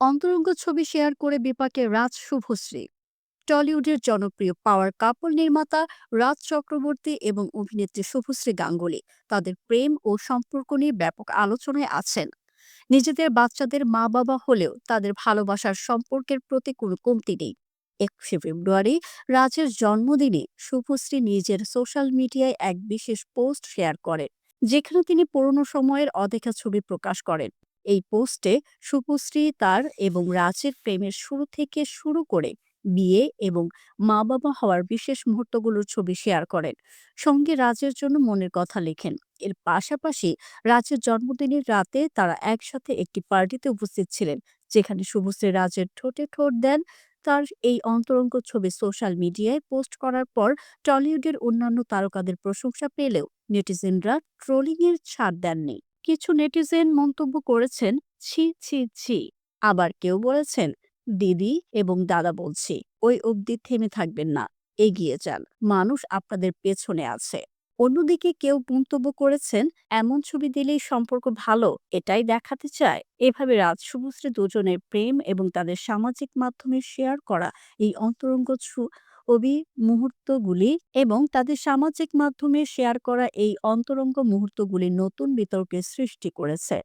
অন্তরঙ্গ ছবি শেয়ার করে বিপাকে রাজ শুভশ্রী। টলিউডের জনপ্রিয় পাওয়ার কাপল নির্মাতা রাজ চক্রবর্তী এবং অভিনেত্রী শুভশ্রী গাঙ্গুলি তাদের প্রেম ও সম্পর্ক নিয়ে ব্যাপক আলোচনায় আছেন। নিজেদের বাচ্চাদের মা বাবা হলেও তাদের ভালোবাসার সম্পর্কের প্রতি কোনো কমতি নেই। একুশে ফেব্রুয়ারি, রাজের জন্মদিনে শুভশ্রী নিজের সোশ্যাল মিডিয়ায় এক বিশেষ পোস্ট শেয়ার করেন, যেখানে তিনি পুরনো সময়ের অদেখা ছবি প্রকাশ করেন। এই পোস্টে শুভশ্রী তার এবং রাজের প্রেমের শুরু থেকে শুরু করে বিয়ে এবং মা বাবা হওয়ার বিশেষ মুহূর্তগুলোর ছবি শেয়ার করেন। সঙ্গে রাজের জন্য মনের কথা লেখেন। এর পাশাপাশি রাজের জন্মদিনের রাতে তারা একসাথে একটি পার্টিতে উপস্থিত ছিলেন, যেখানে শুভশ্রী রাজের ঠোঁটে ঠোঁট দেন। তার এই অন্তরঙ্গ ছবি সোশ্যাল মিডিয়ায় পোস্ট করার পর টলিউডের অন্যান্য তারকাদের প্রশংসা পেলেও নেটিজেনরা ট্রোলিং এর ছাড় দেননি। কিছু নেটিজেন মন্তব্য করেছেন, ছি ছি ছি। আবার কেউ বলেছেন, দিদি এবং দাদা বলছি, ওই অবধি থেমে থাকবেন না, এগিয়ে যান, মানুষ আপনাদের পেছনে আছে। অন্যদিকে কেউ মন্তব্য করেছেন, এমন ছবি দিলেই সম্পর্ক ভালো, এটাই দেখাতে চায়। এভাবে রাজ শুভশ্রী দুজনের প্রেম এবং তাদের সামাজিক মাধ্যমে শেয়ার করা এই অন্তরঙ্গ ছবি মুহূর্তগুলি এবং তাদের সামাজিক মাধ্যমে শেয়ার করা এই অন্তরঙ্গ মুহূর্তগুলি নতুন বিতর্কের সৃষ্টি করেছে।